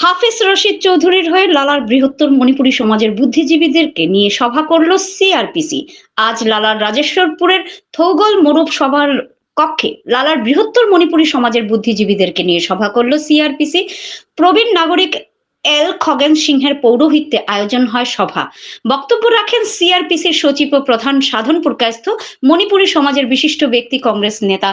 হাফিজ রশিদ চৌধুরীর হয়ে লালার বৃহত্তর মণিপুরী সমাজের বুদ্ধিজীবীদেরকে নিয়ে সভা করল সিআরপিসি। আজ লালার রাজেশ্বরপুরের থৌগল মোরব সভার কক্ষে লালার বৃহত্তর মণিপুরী সমাজের বুদ্ধিজীবীদেরকে নিয়ে সভা করল সিআরপিসি। প্রবীণ নাগরিক এল খগেন সিংহের পৌরোহিত্যে আয়োজন হয় সভা। বক্তব্য রাখেন সিআরপিসির সচিব ও প্রধান সাধনপুর কায়স্থ মণিপুরী সমাজের বিশিষ্ট ব্যক্তি কংগ্রেস নেতা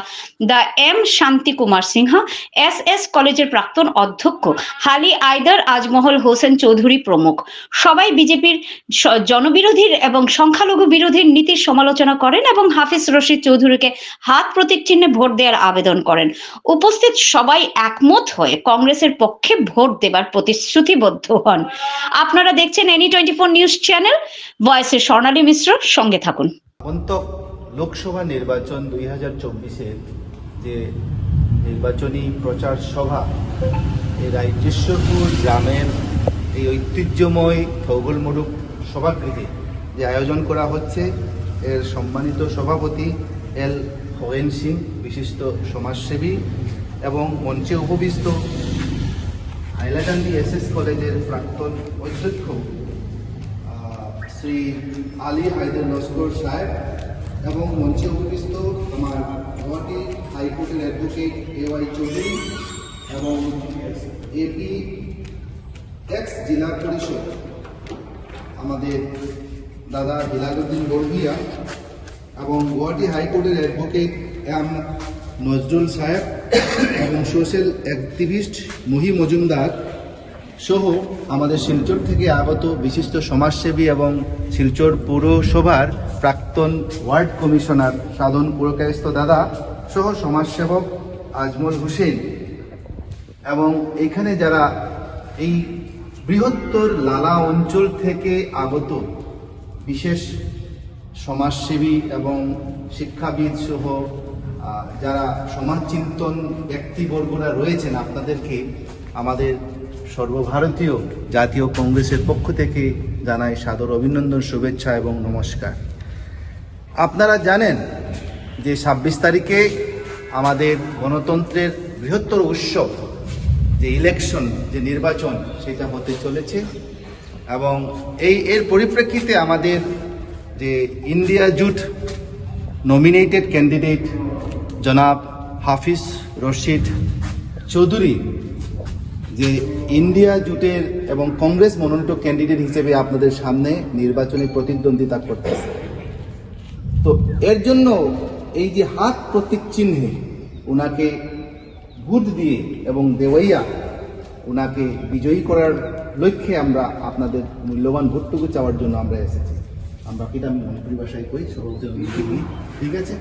দা এম শান্তি কুমার সিনহা এস এস কলেজের প্রাক্তন অধ্যক্ষ হালি আইদার আজমহল হোসেন চৌধুরী প্রমুখ। সবাই বিজেপির জনবিরোধীর এবং সংখ্যালঘু বিরোধীর নীতির সমালোচনা করেন এবং হাফিজ রশিদ চৌধুরীকে হাত প্রতীক চিহ্নে ভোট দেওয়ার আবেদন করেন। উপস্থিত সবাই একমত হয়ে কংগ্রেসের পক্ষে ভোট দেবার প্রতিশ্রুতিবদ্ধ হন। আপনারা দেখছেন any twenty four news channel ভয়েসের স্বর্ণালী মিশ্র সঙ্গে থাকুন। লোকসভা নির্বাচন দুই হাজার চব্বিশের যে নির্বাচনী প্রচার সভা, এই রাজ্যেশ্বরপুর গ্রামের এই ঐতিহ্যময় থৌগলমুরুক সভাগৃহে যে আয়োজন করা হচ্ছে, এর সম্মানিত সভাপতি এল হোয়েন সিং, বিশিষ্ট সমাজসেবী এবং মঞ্চে উপবিষ্ট হাইলাকান্দি এস এস কলেজের প্রাক্তন অধ্যক্ষ শ্রী আলী হায়দার লস্কর সাহেব এবং মঞ্চে উপবিষ্ট আমার গুয়াহাটি হাইকোর্টের অ্যাডভোকেট এ ওয়াই চৌধুরী এবং এপি এক্স জেলা পরিষদ, আমাদের দাদা বিলালুদ্দিন বড়ভিয়া এবং গুয়াহাটি হাইকোর্টের অ্যাডভোকেট এম নজরুল সাহেব এবং সোশ্যাল অ্যাক্টিভিস্ট মহি মজুমদার সহ আমাদের শিলচর থেকে আগত বিশিষ্ট সমাজসেবী এবং শিলচর পৌরসভার প্রাক্তন ওয়ার্ড কমিশনার সাধন পুরকায়স্থ দাদা সহ সমাজসেবক আজমল হোসেন। এবং এখানে যারা এই বৃহত্তর লালা অঞ্চল থেকে আগত বিশেষ সমাজসেবী এবং শিক্ষাবিদ সহ যারা সমাজ চিন্তন ব্যক্তিবর্গরা রয়েছেন, আপনাদেরকে আমাদের সর্বভারতীয় জাতীয় কংগ্রেসের পক্ষ থেকে জানাই সাদর অভিনন্দন, শুভেচ্ছা এবং নমস্কার। আপনারা জানেন যে ছাব্বিশ তারিখে আমাদের গণতন্ত্রের বৃহত্তর উৎসব, যে ইলেকশন যে নির্বাচন, সেটা হতে চলেছে এবং এই এর পরিপ্রেক্ষিতে আমাদের যে ইন্ডিয়া জুট নমিনেটেড ক্যান্ডিডেট জনাব হাফিজ রশিদ চৌধুরী, যে ইন্ডিয়া জুটের এবং কংগ্রেস মনোনীত ক্যান্ডিডেট হিসেবে আপনাদের সামনে নির্বাচনী প্রতিদ্বন্দ্বিতা করতেছে। তো এর জন্য এই যে হাত প্রতীক চিহ্নে ওনাকে ভোট দিয়ে এবং দেওয়াইয়া ওনাকে বিজয়ী করার লক্ষ্যে আমরা আপনাদের মূল্যবান ভোটটুকু চাওয়ার জন্য আমরা এসেছি। আমরা এটা আমি মণিপুরি ভাষায় কই, সহজে ঠিক আছে?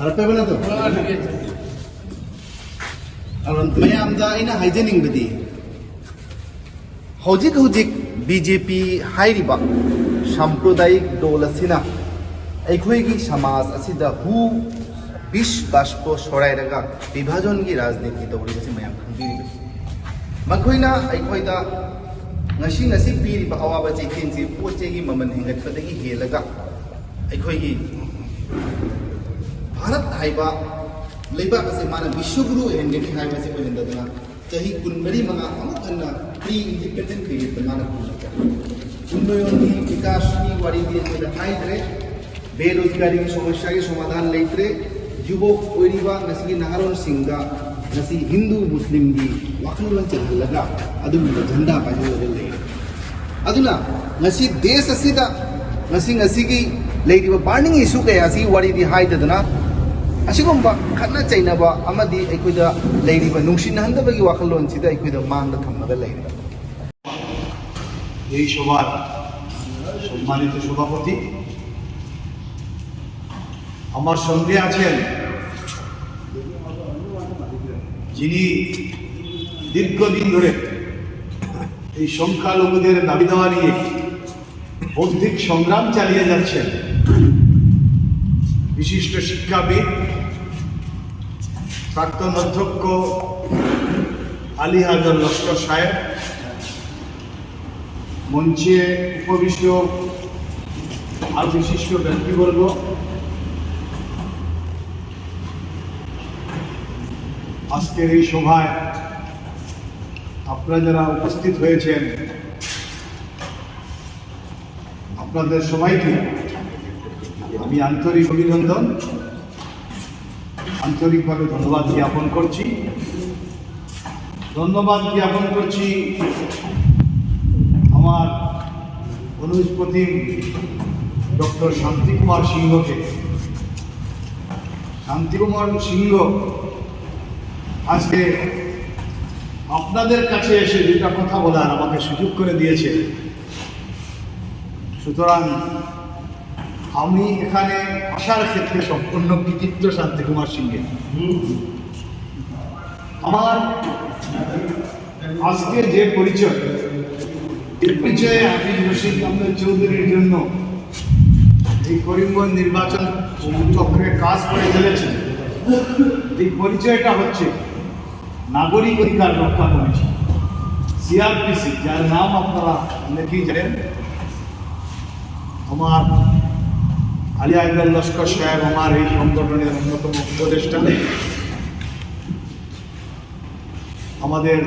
harapin na to. Aron mayam da ina hygienic bidi. Hojik hojik BJP hairiba sampradayik dola sina. ꯑꯩꯈꯣꯏꯒꯤ ꯁꯃꯥꯖ ꯑꯁꯤꯗ ꯍꯨ ꯕꯤꯁ ꯕꯥꯁꯄꯣ ꯁꯣꯔꯥꯏꯔꯒ ꯕꯤꯚꯥꯖꯟꯒꯤ ꯔꯥꯖꯅꯤꯇꯤ ꯇꯧꯔꯤꯕꯁꯤ ꯃꯌꯥꯝ ꯈꯪꯕꯤꯔꯤꯕ ꯃꯈꯣꯏꯅ ꯑꯩꯈꯣꯏꯗ ꯉꯁꯤ ꯉꯁꯤ ꯄꯤꯔꯤꯕ ꯑꯋꯥꯕ ꯆꯩꯊꯦꯡꯁꯤ ꯄꯣꯠ ꯆꯩꯒꯤ ꯃꯃꯜ ꯍꯦꯟꯒꯠꯄꯗꯒꯤ ꯍꯦꯜꯂꯒ ꯑꯩꯈꯣꯏꯒꯤ भारत है मा विश्वगुरु हेंगनी हाइबा से मरी मंगा अमुक प्री इंडिपेंडेंट क्रिएट माना विकास की वारी दिए कोई हाई बेरोजगारी की समस्या के समाधान लेते युवक ओरिबा नसी सिंगा, नसी हिंदू, मुस्लिम की वखलुलन चलहलगा अदुम झंडा पाजे अदुना नसी देश असिदा, नसी नसी की लेरिबा बार्निंग इशू के वारी दी हाइददना ꯑꯁꯤꯒꯨꯝꯕ ꯈꯠꯅ ꯆꯩꯅꯕ ꯑꯃꯗꯤ ꯑꯩꯈꯣꯏꯗ ꯂꯩꯔꯤꯕ ꯅꯨꯡꯁꯤꯅꯍꯟꯗꯕꯒꯤ ꯋꯥꯈꯜꯂꯣꯟꯁꯤꯗ ꯑꯩꯈꯣꯏꯗ ꯃꯥꯡꯗ ꯊꯝꯃꯒ ꯂꯩꯔꯦ এই সভার সম্মানিত সভাপতি আমার সঙ্গে আছেন যিনি দীর্ঘদিন ধরে এই সংখ্যালঘুদের দাবি দেওয়া নিয়ে বৌদ্ধিক সংগ্রাম চালিয়ে যাচ্ছেন বিশিষ্ট শিক্ষাবিদ প্রাক্তন অধ্যক্ষ আলী হাজার লস্কর সাহেব, মঞ্চে উপবিষ্ট আর বিশিষ্ট ব্যক্তিবর্গ আজকের এই সভায় আপনারা যারা উপস্থিত হয়েছেন, আপনাদের সবাইকে আমি আন্তরিক অভিনন্দন। আন্তরিকভাবে ধন্যবাদ জ্ঞাপন করছি। ধন্যবাদ জ্ঞাপন করছি আমার অনুষ্পতি ডক্টর শান্তিকুমার সিংহকে। শান্তিকুমার সিংহ আজকে আপনাদের কাছে এসে দুটা কথা বলার আমাকে সুযোগ করে দিয়েছে। সুতরাং আমি এখানে আসার ক্ষেত্রে সম্পূর্ণ কৃতিত্ব শান্তি কুমার সিংহের আমার আজকে যে পরিচয়, এই পরিচয়ে আমি রশিদ চৌধুরীর জন্য এই করিমগঞ্জ নির্বাচন চক্রে কাজ করে চলেছে। এই পরিচয়টা হচ্ছে নাগরিক অধিকার রক্ষা কমিটি সিআরপিসি, যার নাম আপনারা অনেকেই জানেন। আমার আলী লস্কর সাহেব আমার এই সংগঠনের অন্যতম উপদেষ্টা। আমাদের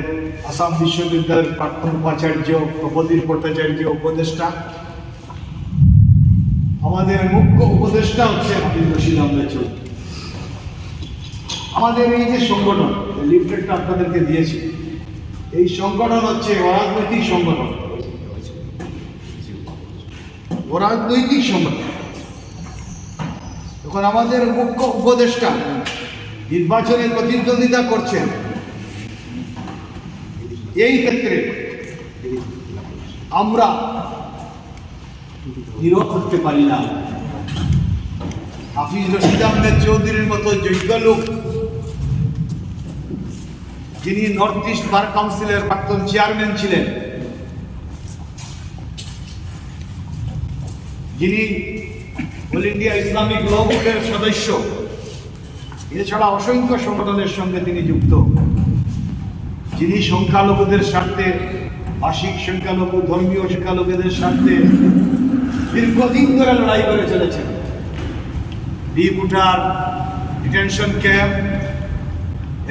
আসাম বিশ্ববিদ্যালয়ের প্রাক্তন উপাচার্য প্রবদীর ভট্টাচার্য উপদেষ্টা। আমাদের মুখ্য উপদেষ্টা হচ্ছে রশিদ আহমেদ আমাদের এই যে সংগঠন লিফলেটটা আপনাদেরকে দিয়েছি, এই সংগঠন হচ্ছে অরাজনৈতিক সংগঠন। অরাজনৈতিক সংগঠন। এখন আমাদের মুখ্য উপদেষ্টা নির্বাচনে প্রতিদ্বন্দ্বিতা করছেন। এই ক্ষেত্রে আমরা নিরোধ করতে পারি না। হাফিজ রশিদ আহমেদ চৌধুরীর মতো যোগ্য লোক, যিনি নর্থ ইস্ট বার কাউন্সিলের প্রাক্তন চেয়ারম্যান ছিলেন, যিনি অল ইন্ডিয়া ইসলামিক ল বোর্ডের সদস্য। এছাড়া অসংখ্য সংগঠনের সঙ্গে তিনি যুক্ত। যিনি সংখ্যালঘুদের স্বার্থে ভাষিক সংখ্যালঘু, ধর্মীয় সংখ্যালঘুদের স্বার্থে দীর্ঘদিন ধরে লড়াই করে চলেছেন। D voter detention camp,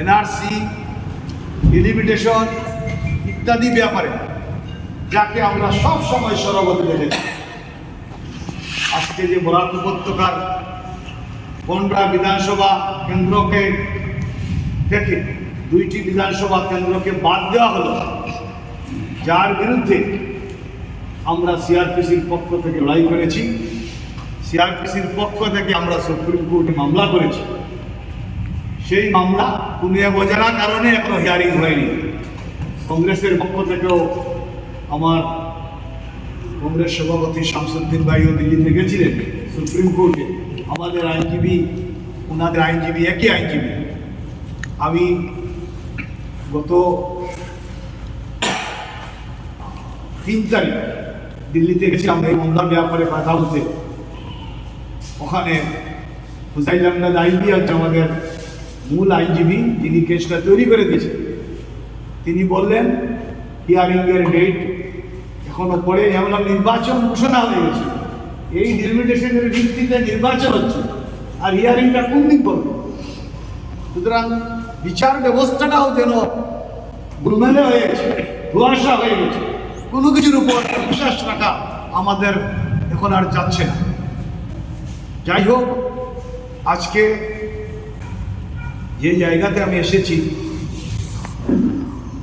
NRC delimitation ইত্যাদি ব্যাপারে, যাকে আমরা সব সময় সরবতি দেখেছি। আজকে যে বরাক উপত্যকার বনরা বিধানসভা কেন্দ্রকে থেকে দুইটি বিধানসভা কেন্দ্রকে বাদ দেওয়া হলো। যার বিরুদ্ধে আমরা সিআরপিসির পক্ষ থেকে লড়াই করেছি। সিআরপিসির পক্ষ থেকে আমরা সুপ্রিম কোর্টে মামলা করেছি। সেই মামলা পুনিয়া বোঝানোর কারণে এখনও হিয়ারিং হয়নি। কংগ্রেসের পক্ষ থেকেও আমার কংগ্রেস সভাপতি শামসুদ্দিন ভাইও দিল্লি থেকে ছিলেন সুপ্রিম কোর্টে। আমাদের আইনজীবী, ওনাদের আইনজীবী একই আইনজীবী। আমি গত তিন তারিখ দিল্লিতে গেছিলাম এই মামলার ব্যাপারে কথা বলতে। ওখানে হুসাইন আহমেদ আইনজীবী হচ্ছে আমাদের মূল আইনজীবী যিনি কেসটা তৈরি করে দিয়েছেন। তিনি বললেন হিয়ারিংয়ের ডেট এখনও পরে আমরা নির্বাচন ঘোষণা হয়ে গেছে। এই ডিলিমিটেশনের ভিত্তিতে নির্বাচন হচ্ছে। আর হিয়ারিংটা কোন দিন করবে সুতরাং বিচার ব্যবস্থাটাও যেন গুলমেলে হয়ে গেছে, ধোয়াশা হয়ে গেছে। কোনো কিছুর উপর বিশ্বাস রাখা আমাদের এখন আর যাচ্ছে না। যাই হোক, আজকে যে জায়গাতে আমি এসেছি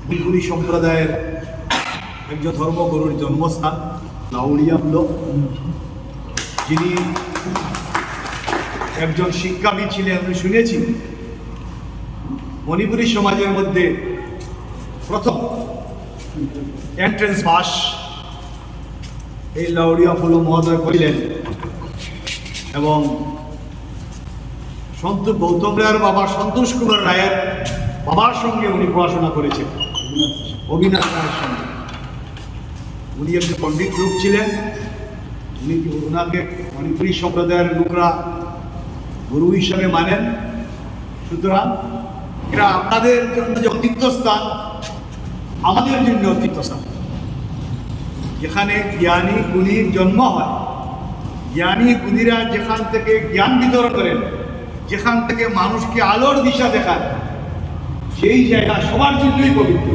বিলগুড়ি সম্প্রদায়ের একজন ধর্মগুরুর জন্মস্থান। লাউড়িয়া ব্লক যিনি একজন শিক্ষাবিদ ছিলেন, আমি শুনেছি। মণিপুরী সমাজের মধ্যে প্রথম এন্ট্রেন্স পাস এই লাউড়িয়া ফুলো মহোদয় করিলেন এবং সন্ত গৌতম রায়ের বাবা সন্তোষ কুমার রায়ের বাবার সঙ্গে উনি পড়াশোনা করেছেন। অবিনাশ রায়ের সঙ্গে। উনি একটি পণ্ডিত লোক ছিলেন। উনি ওনাকে মণিপুরী সম্প্রদায়ের লোকরা গুরু হিসাবে মানেন? সুতরাং এটা আপনাদের জন্য যে তীর্থস্থান আমাদের জন্য তীর্থস্থান যেখানে জ্ঞানী গুণীর জন্ম হয়, জ্ঞানী গুণীরা যেখান থেকে জ্ঞান বিতরণ করেন, যেখান থেকে মানুষকে আলোর দিশা দেখায় সেই জায়গা সবার জন্যই পবিত্র।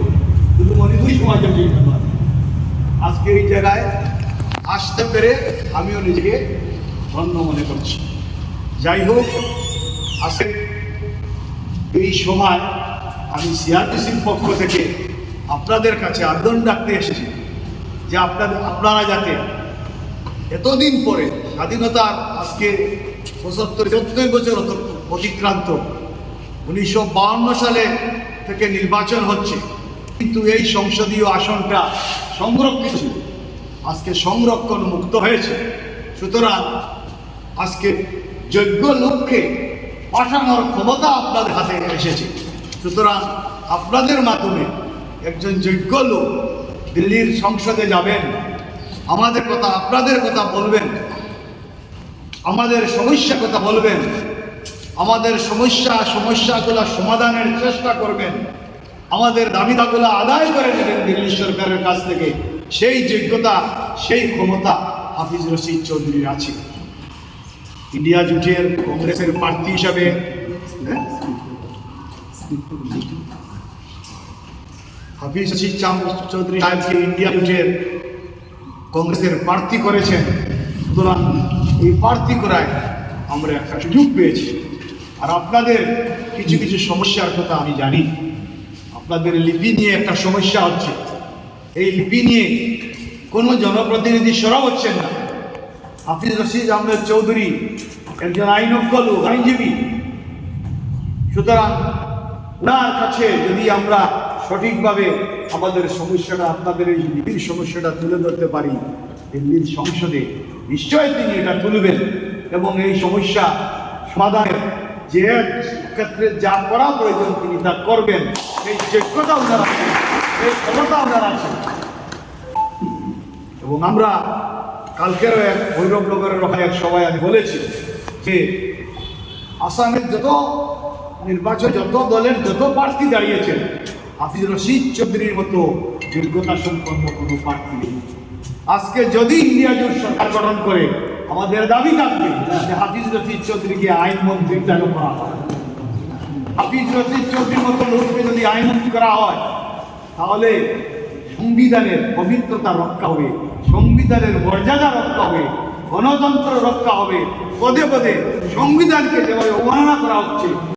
শুধু মণিপুরি সমাজের জন্য নয়। আজকে এই জায়গায় আসতে পেরে আমিও নিজেকে ধন্য মনে করছি। যাই হোক আজকে এই সময় আমি সিআরটিসির পক্ষ থেকে আপনাদের কাছে আবেদন ডাকতে এসেছি যে আপনাদের আপনারা যাতে এতদিন পরে স্বাধীনতার আজকে পঁচাত্তর চোদ্দই বছর অত- অতিক্রান্ত উনিশশো সালে থেকে নির্বাচন হচ্ছে। কিন্তু এই সংসদীয় আসনটা সংরক্ষিত। ছিল আজকে সংরক্ষণ মুক্ত হয়েছে। সুতরাং আজকে যোগ্য লোককে পাঠানোর ক্ষমতা আপনাদের হাতে এসেছে। সুতরাং আপনাদের মাধ্যমে একজন যোগ্য লোক দিল্লির সংসদে যাবেন, আমাদের কথা, আপনাদের কথা বলবেন, আমাদের সমস্যা কথা বলবেন, আমাদের সমস্যা, সমস্যাগুলো সমাধানের চেষ্টা করবেন। আমাদের দাবি দাবিদাগুলো আদায় করে নেবেন দিল্লি সরকারের কাছ থেকে। সেই যোগ্যতা, সেই ক্ষমতা হাফিজ রশিদ চৌধুরীর আছে। ইন্ডিয়া জুটের কংগ্রেসের প্রার্থী হিসাবে হ্যাঁ? হাফিজ রশিদ চৌধুরী সাহেবকে ইন্ডিয়া জুটের কংগ্রেসের প্রার্থী করেছেন। সুতরাং এই প্রার্থী করায় আমরা একটা সুযোগ পেয়েছি। আর আপনাদের কিছু কিছু সমস্যার কথা আমি জানি। আপনাদের লিপি নিয়ে একটা সমস্যা হচ্ছে। এই লিপি নিয়ে কোনো জনপ্রতিনিধি সরব হচ্ছেন না। হাফিজ রশিদ আহমেদ চৌধুরী একজন আইনজ্ঞ লোক আইনজীবী। সুতরাং ওনার কাছে যদি আমরা সঠিকভাবে আমাদের সমস্যাটা, আপনাদের এই লিপির সমস্যাটা তুলে ধরতে পারি, দিল্লির সংসদে নিশ্চয়ই তিনি এটা তুলবেন এবং এই সমস্যা সমাধানের যে ক্ষেত্রে যা করা প্রয়োজন তিনি তা করবেন এই যোগ্যতা ওনার আছে এই ক্ষমতা ওনার আছে এবং আমরা কালকেরও এক ভৈরবনগরের এক সবাই আমি বলেছি যে আসামের যত নির্বাচন, যত দলের যত প্রার্থী দাঁড়িয়েছেন, হাফিজ রশিদ চৌধুরীর মতো যোগ্যতা সম্পন্ন কোনো প্রার্থী। আজকে যদি ইন্ডিয়া জোট সরকার গঠন করে, আমাদের দাবি থাকবে যে হাফিজ রশিদ চৌধুরীকে আইন মন্ত্রী যেন করা হয়। হাফিজ রশিদ চৌধুরীর মতো লোককে যদি আইনমন্ত্রী করা হয়, তাহলে সংবিধানের পবিত্রতা রক্ষা হবে, সংবিধানের মর্যাদা রক্ষা হবে, গণতন্ত্র রক্ষা হবে। পদে পদে সংবিধানকে যেভাবে অবমাননা করা হচ্ছে